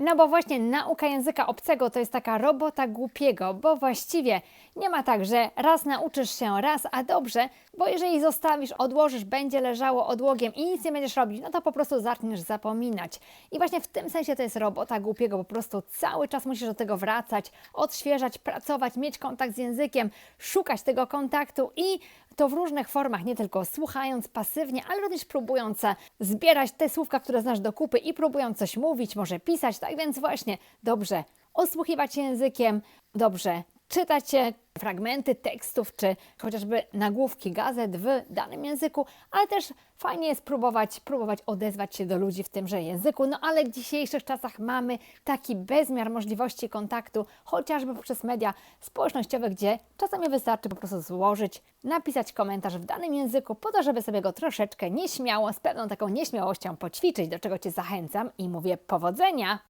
No bo właśnie nauka języka obcego to jest taka robota głupiego, bo właściwie nie ma tak, że raz nauczysz się raz, a dobrze, bo jeżeli zostawisz, odłożysz, będzie leżało odłogiem i nic nie będziesz robić, no to po prostu zaczniesz zapominać. I właśnie w tym sensie to jest robota głupiego, po prostu cały czas musisz do tego wracać, odświeżać, pracować, mieć kontakt z językiem, szukać tego kontaktu i to w różnych formach, nie tylko słuchając pasywnie, ale również próbując zbierać te słówka, które znasz do kupy i próbując coś mówić, może pisać. Tak więc właśnie dobrze osłuchiwać językiem, dobrze czytać e, fragmenty tekstów, czy chociażby nagłówki gazet w danym języku, ale też fajnie jest próbować, próbować odezwać się do ludzi w tymże języku. No ale w dzisiejszych czasach mamy taki bezmiar możliwości kontaktu, chociażby poprzez media społecznościowe, gdzie czasami wystarczy po prostu złożyć, napisać komentarz w danym języku, po to, żeby sobie go troszeczkę nieśmiało, z pewną taką nieśmiałością poćwiczyć, do czego Cię zachęcam i mówię powodzenia!